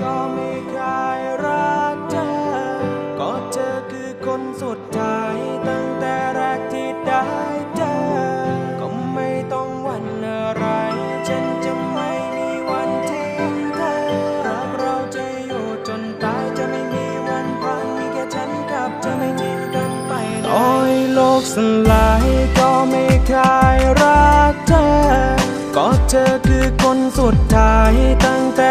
ก็ไม่เคยรักเธอ ก็เธอคือคนสุดท้ายตั้งแต่แรกที่ได้เจอ ก็ไม่ต้องหวันอะไร ฉันจะไม่มีวันทิ้งเธอ รักเราจะอยู่จนตายจะไม่มีวันพังมีแค่ฉันกับเธอไม่ทิ้งกันไปไหนโอ้ยโลกสลายก็ไม่เคยรักเธอ ก็เธอคือคนสุดท้ายตั้งแต่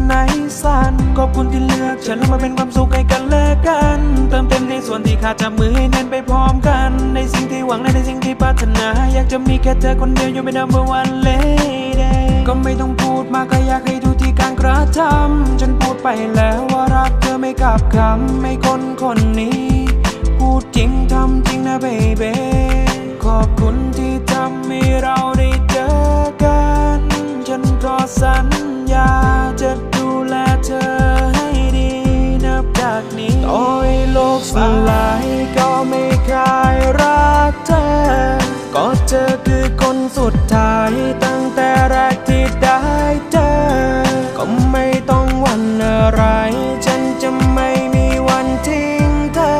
ดในสั้นขอบคุณที่เลือกฉันแล้วมาเป็นความสุขให้กันและกัน เติมเต็มในส่วนที่ขาดจับมือให้แน่นไปพร้อมกัน ในสิ่งที่หวังและในสิ่งที่ปรารถนา อยากจะมีแค่เธอคนเดียวอยู่เป็น number one lady ก็ไม่ต้องพูดมากก็อยากให้ดูที่การกระทำฉันพูดไปแล้วว่ารักเธอไม่กลับคำไม่คนคนนี้ พูดจริงทำจริงนะเบเบขอบคุณที่ทำให้ สุดท้ายตั้งแต่แรกที่ได้เจอ ก็ไม่ต้องหวันอะไร ฉันจะไม่มีวันทิ้งเธอ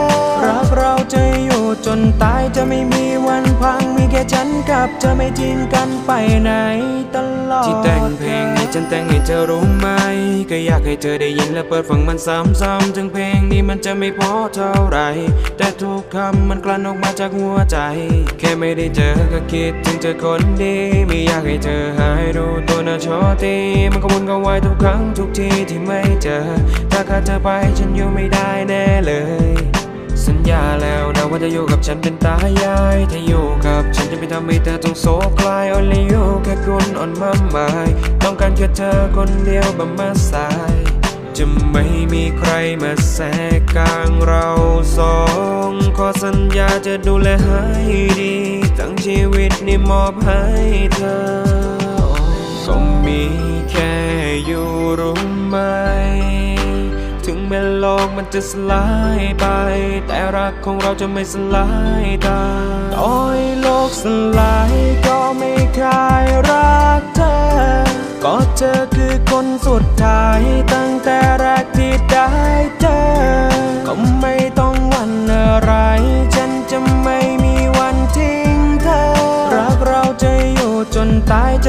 รักเราจะอยู่จนตายจะไม่มี ฉันกับเธอไม่ทิ้งกันไปไหนตลอดที่แต่งเพลงนี้ฉันแต่งให้เธอรู้ไหม ก็อยากให้เธอได้ยินและเปิดฟังมันซ้ำๆถึงเพลงนี้มันจะไม่พอเท่าไร แต่ทุกคำมันกลั่นออกมาจากหัวใจ แค่ไม่ได้เจอก็คิดถึงเธอคนดีไม่อยากให้เธอหายรู้ตัวนะโชตีมันก็วนก็วายทุกครั้งทุกทีที่ไม่เจอ ถ้าขาดเธอไปฉันอยู่ไม่ได้แน่เลย สัญญาแล้วนะว่าจะอยู่กับฉันเป็นตายายถ้าอยู่ับ ฉันจะไม่ทำให้เธอต้องโศกกลาย only you แค่คุณอ่อนมาหมาย ต้องการแค่เธอคนเดียวบ่มาสาย จะไม่มีใครมาแทรกกลางเราสอง ขอสัญญาจะดูแลให้ดี ทั้งชีวิตนี่มอบให้เธอ มันจะสลายไป แต่รักของเราจะไม่สลายตาต่อ้ยโลกสลายก็ไม่เคยรักเธอ ก็เธอคือคนสุดท้ายตั้งแต่แรกที่ได้เจอ ก็ไม่ต้องหวันอะไร